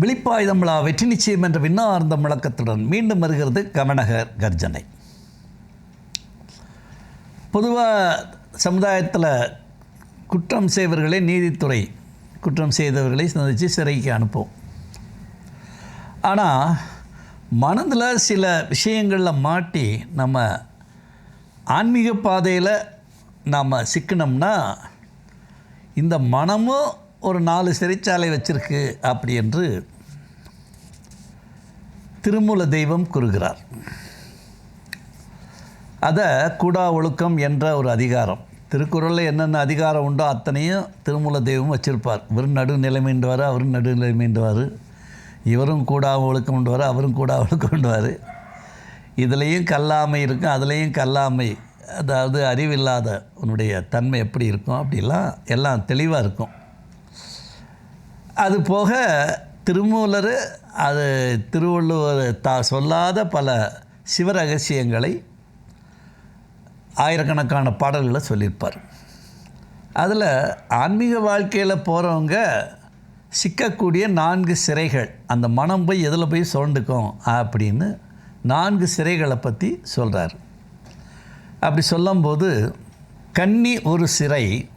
விழிப்பாயுதம்லா வெற்றி நிச்சயம் என்ற விண்ணார்ந்த முழக்கத்துடன் மீண்டும் வருகிறது கவனகர் கர்ஜனை. பொதுவாக சமுதாயத்தில் குற்றம் செய்வர்களை நீதித்துறை குற்றம் செய்தவர்களை சந்தித்து சிறைக்கு அனுப்பும். ஆனால் மனதில் சில விஷயங்களில் மாட்டி நம்ம ஆன்மீக பாதையில் நாம் சிக்கனம்னா இந்த மனமும் ஒரு நாலு சிறைச்சாலை வச்சிருக்கு அப்படி என்று திருமூல தெய்வம் கூறுகிறார். அதை கூடா ஒழுக்கம் என்ற ஒரு அதிகாரம். திருக்குறளில் என்னென்ன அதிகாரம் உண்டோ அத்தனையும் திருமூல தெய்வம் வச்சுருப்பார். இவரும் நடுநிலைமைண்டுவார் அவரும் நடுநிலைமைண்டுவார் இவரும் கூடா ஒழுக்கம்ண்டுவார் அவரும் கூடா ஒழுக்கம் உண்டுவார் இதுலேயும் கல்லாமை இருக்கும் அதுலேயும் கல்லாமை. அதாவது அறிவில்லாத உன்னுடைய தன்மை எப்படி இருக்கும்? அப்படிலாம் எல்லாம் தெளிவாக இருக்கும். அது போக திருமூலர் அது திருவள்ளுவர் தா சொல்லாத பல சிவரகசியங்களை ஆயிரக்கணக்கான பாடல்களை சொல்லியிருப்பார். அதில் ஆன்மீக வாழ்க்கையில் போகிறவங்க சிக்கக்கூடிய நான்கு சிறைகள் அந்த மனம் போய் எதில் போய் சோண்டுக்கும் அப்படின்னு நான்கு சிறைகளை பற்றி சொல்கிறார் அப்படி சொல்லும்போது கன்னி ஒரு சிறை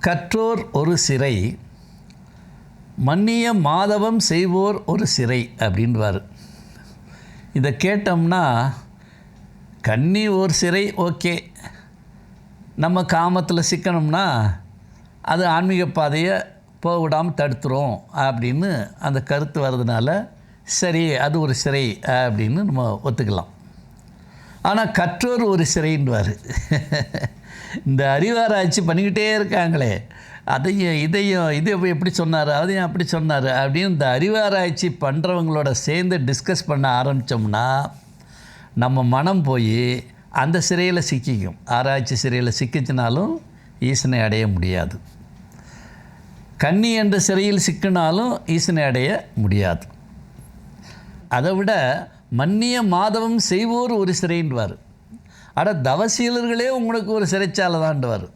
கற்றோர் ஒரு சிறை மன்னிய மாதவம் செய்வோர் ஒரு சிறை அப்படின்வார் இதை கேட்டோம்னா கன்னி ஒரு சிறை ஓகே. நம்ம காமத்தில் சிக்கணும்னா அது ஆன்மீக பாதையை போக விடாமல் தடுத்துரும் அப்படின்னு அந்த கருத்து வர்றதுனால சரி அது ஒரு சிறை அப்படின்னு நம்ம ஒத்துக்கலாம். ஆனால் கற்றோர் ஒரு சிறைன்வார் இந்த அறிவாராய்ச்சி பண்ணிக்கிட்டே இருக்காங்களே. அதையும் இதையும் இது எப்படி சொன்னார் அதையும் அப்படி சொன்னார் அப்படின்னு இந்த அறிவாராய்ச்சி பண்ணுறவங்களோட சேர்ந்து டிஸ்கஸ் பண்ண ஆரம்பித்தோம்னா நம்ம மனம் போய் அந்த சிறையில் சிக்கிக்கும். ஆராய்ச்சி சிறையில் சிக்கிச்சினாலும் ஈசனை அடைய முடியாது. கன்னி என்ற சிறையில் சிக்கினாலும் ஈசனை அடைய முடியாது. அதை விட மன்னிய மாதவம் செய்வோர் ஒரு சிறைன்வார் அட தவசீலர்களே உங்களுக்கு ஒரு சிறைச்சாலை தான்டுவார்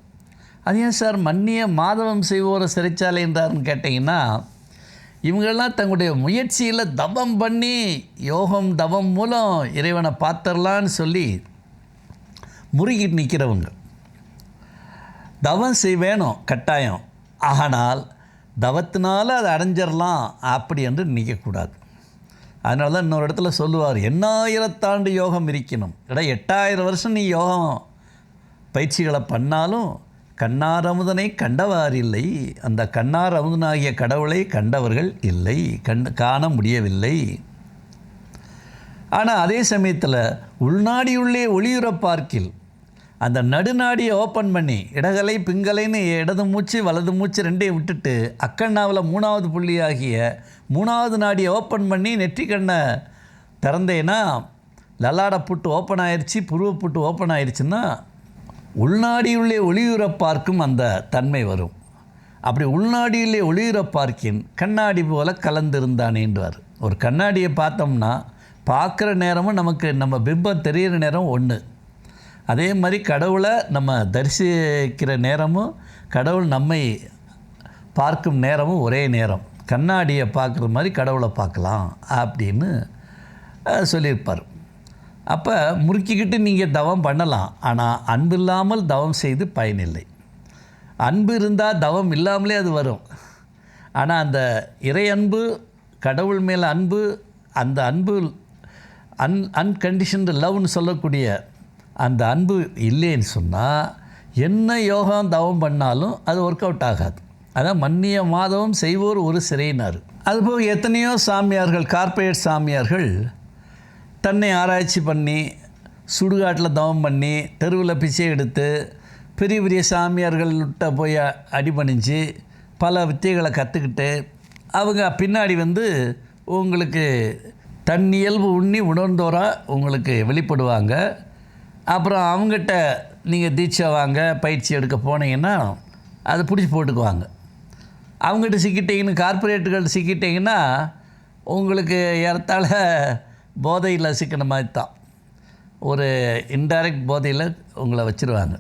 அது ஏன் சார்? மன்னிய மாதவம் செய்வோர் சிறைச்சாலை என்றார்னு கேட்டிங்கன்னா இவங்கெல்லாம் தங்களுடைய முயற்சியில் தவம் பண்ணி யோகம் தவம் மூலம் இறைவனை பார்த்துடலான்னு சொல்லி முறுகிட்டு நிற்கிறவங்க தவம் செய் வேணும் கட்டாயம். ஆனால் தவத்தினால் அதை அடைஞ்சிடலாம் அப்படி என்று நினைக்கக்கூடாது. அதனால தான் இன்னொரு இடத்துல சொல்லுவார் எண்ணாயிரத்தாண்டு யோகம் இருக்கணும். இடம் எட்டாயிரம் வருஷம் நீ யோகம் பயிற்சிகளை பண்ணாலும் கண்ணார் அமுதனை கண்டவார் இல்லை. அந்த கண்ணார் அமுதனாகிய கடவுளை கண்டவர்கள் இல்லை. கண் காண முடியவில்லை. ஆனால் அதே சமயத்தில் உள்நாடியுள்ளே ஒளியுற பார்க்கில் அந்த நடுநாடியை ஓப்பன் பண்ணி இடகலை பிங்கலைன்னு இடது மூச்சு வலது மூச்சு ரெண்டையும் விட்டுட்டு அக்கண்ணாவில் மூணாவது புள்ளியாகிய மூணாவது நாடியை ஓப்பன் பண்ணி நெற்றிக்கண்ணை திறந்தேன்னா லல்லாட புட்டு ஓப்பன் ஆயிடுச்சு புருவ புட்டு ஓப்பன் ஆயிடுச்சுன்னா உள்நாடியுள்ளே ஒளியுற பார்க்கும் அந்த தன்மை வரும். அப்படி உள்நாடியிலே ஒளியுற பார்க்கின் கண்ணாடி போல கலந்திருந்தானேன்றார் ஒரு கண்ணாடியை பார்த்தோம்னா பார்க்குற நேரமும் நமக்கு நம்ம பிம்பம் தெரிகிற நேரம் ஒன்று அதே மாதிரி கடவுளை நம்ம தரிசிக்கிற நேரமும் கடவுள் நம்மை பார்க்கும் நேரமும் ஒரே நேரம். கண்ணாடியை பார்க்குற மாதிரி கடவுளை பார்க்கலாம் அப்படின்னு சொல்லியிருப்பார். அப்போ முறுக்கிக்கிட்டு நீங்கள் தவம் பண்ணலாம். ஆனால் அன்பு இல்லாமல் தவம் செய்து பயனில்லை. அன்பு இருந்தால் தவம் இல்லாமலே அது வரும். ஆனால் அந்த இறை அன்பு கடவுள் மேல் அன்பு அந்த அன்பு அன் அன்கண்டிஷன்டு லவ்னு சொல்லக்கூடிய அந்த அன்பு இல்லைன்னு சொன்னால் என்ன யோகம் தவம் பண்ணாலும் அது ஒர்க் அவுட் ஆகாது. அதான் மன்னிய மாதவம் செய்வோர் ஒரு சிறையினார். அதுபோக எத்தனையோ சாமியார்கள் கார்ப்பரேட் சாமியார்கள் தன்னை ஆராய்ச்சி பண்ணி சுடுகாட்டில் தவம் பண்ணி தெருவில் பிச்சை எடுத்து பெரிய பெரிய சாமியார்கள்கிட்ட போய் அடிபணிஞ்சு பல வித்தைகளை கற்றுக்கிட்டு அவங்க பின்னாடி வந்து உங்களுக்கு தன் இயல்பு உண்ணி உணர்ந்தோராக உங்களுக்கு வெளிப்படுவாங்க. அப்புறம் அவங்ககிட்ட நீங்கள் தீட்சை வாங்க பயிற்சி எடுக்க போனீங்கன்னா அதை பிடிச்சி போட்டுக்குவாங்க. அவங்ககிட்ட சிக்கிட்டீங்கன்னு கார்ப்பரேட்டுகள் சிக்கிட்டீங்கன்னா உங்களுக்கு ஏறத்தாழ போதையில் சிக்கின மாதிரி தான். ஒரு இன்டைரக்ட் போதையில் உங்களை வச்சுருவாங்க.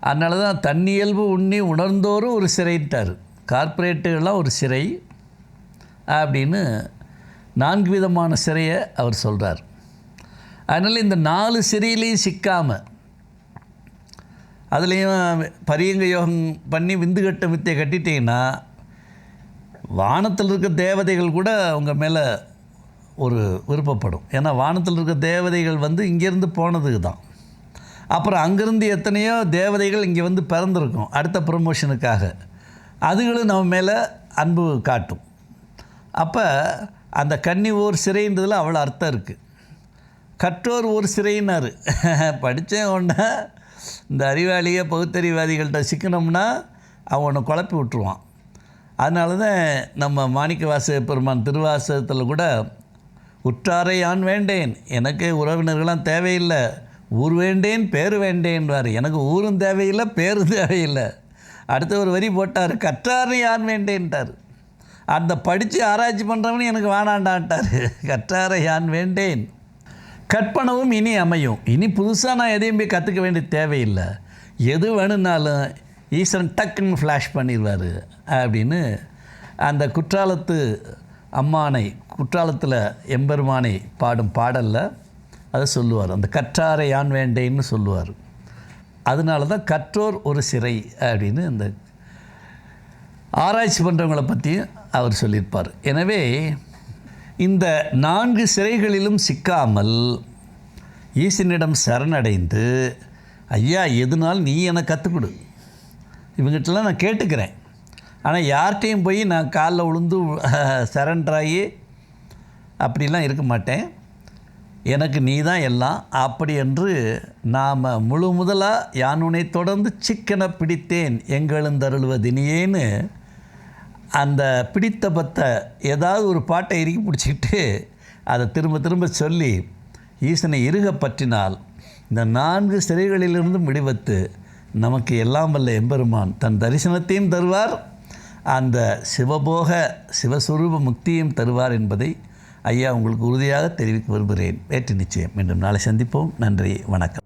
அதனால தான் தன்னியல்பு உண்ணி உணர்ந்தோரும் ஒரு சிறைன்ட்டார் கார்ப்பரேட்டுகள்லாம் ஒரு சிறை அப்படின்னு நான்கு விதமான சிறையை அவர் சொல்கிறார் அதனால் இந்த நாலு சிறையிலையும் சிக்காமல் அதுலேயும் பரியங்க யோகம் பண்ணி விந்து கட்ட வித்தையை கட்டிட்டீங்கன்னா வானத்தில் இருக்க தேவதைகள் கூட உங்கள் மேலே ஒரு விருப்பப்படும். ஏன்னா வானத்தில் இருக்க தேவதைகள் வந்து இங்கேருந்து போனதுக்கு தான். அப்புறம் அங்கேருந்து எத்தனையோ தேவதைகள் இங்கே வந்து பிறந்திருக்கும் அடுத்த ப்ரமோஷனுக்காக அதுகளும் நம்ம மேலே அன்பு காட்டும். அப்போ அந்த கன்னி ஊர் சிறைன்றதில் அவ்வளோ அர்த்தம் இருக்குது கற்றோர் ஊர் சிறையினார். படித்தேன் ஒன்று இந்த அறிவாளியை பகுத்தறிவாதிகள்கிட்ட சிக்கனம்னா அவன் ஒன்று குழப்பி விட்டுருவான். அதனால தான் நம்ம மாணிக்க வாசக பெருமான் திருவாசகத்தில் கூட உற்றாரை யான் வேண்டேன்? எனக்கு உறவினர்களாம் தேவையில்லை. ஊர் வேண்டேன் பேர் வேண்டேன்றார் எனக்கு ஊரும் தேவையில்லை பேரும் தேவையில்லை. அடுத்த ஒரு வரி போட்டார் கற்றாரை யான் வேண்டேன்ட்டார் அந்த படித்து ஆராய்ச்சி பண்ணுறவனு எனக்கு வேணாண்டான்ட்டார். கற்றாரை யான் வேண்டேன்? கற்பனவும் இனி அமையும். இனி புதுசாக நான் எதையும் போய் கற்றுக்க வேண்டிய தேவையில்லை. எது வேணும்னாலும் ஈஸ்வரன் டக்குன்னு ஃப்ளாஷ் பண்ணிடுவார். அப்படின்னு அந்த குற்றாலத்து அம்மானை குற்றாலத்தில் எம்பெருமானை பாடும் பாடலில் அதை சொல்லுவார். அந்த கற்றாரை யான் வேண்டேன்னு சொல்லுவார். அதனால தான் கற்றோர் ஒரு சிறை அப்படின்னு இந்த ஆராய்ச்சி பண்ணுறவங்களை பற்றியும் அவர் சொல்லியிருப்பார். எனவே இந்த நான்கு சிறைகளிலும் சிக்காமல் ஈசனிடம் சரணடைந்து ஐயா எதுனாலும் நீ எனக்கு கற்றுக்கொடு இவங்கிட்டலாம் இவங்ககிட்டலாம் நான் கேட்டுக்கிறேன். ஆனால் யார்கிட்டையும் போய் நான் காலில் விழுந்து சரண்டராகி அப்படிலாம் இருக்க மாட்டேன். எனக்கு நீ தான் எல்லாம். அப்படி என்று நாம் முழு முதலாக யானுனை தொடர்ந்து சிக்கனை பிடித்தேன். எங்களுந்தருள்வதினியேன்னு அந்த பிடித்த பத்த ஏதாவது ஒரு பாட்டை இறுக்கி பிடிச்சிக்கிட்டு அதை திரும்ப திரும்ப சொல்லி ஈசனை இருக பற்றினால் இந்த நான்கு சிறைகளிலிருந்தும் விடுவித்து நமக்கு எல்லாம் வல்ல எம்பெருமான் தன் தரிசனத்தையும் தருவார். அந்த சிவபோக சிவஸ்வரூப முக்தியும் தருவார் என்பதை ஐயா உங்களுக்கு உறுதியாக தெரிவிக்க விரும்புகிறேன். வேற்று நிச்சயம். மீண்டும் நாளை சந்திப்போம். நன்றி. வணக்கம்.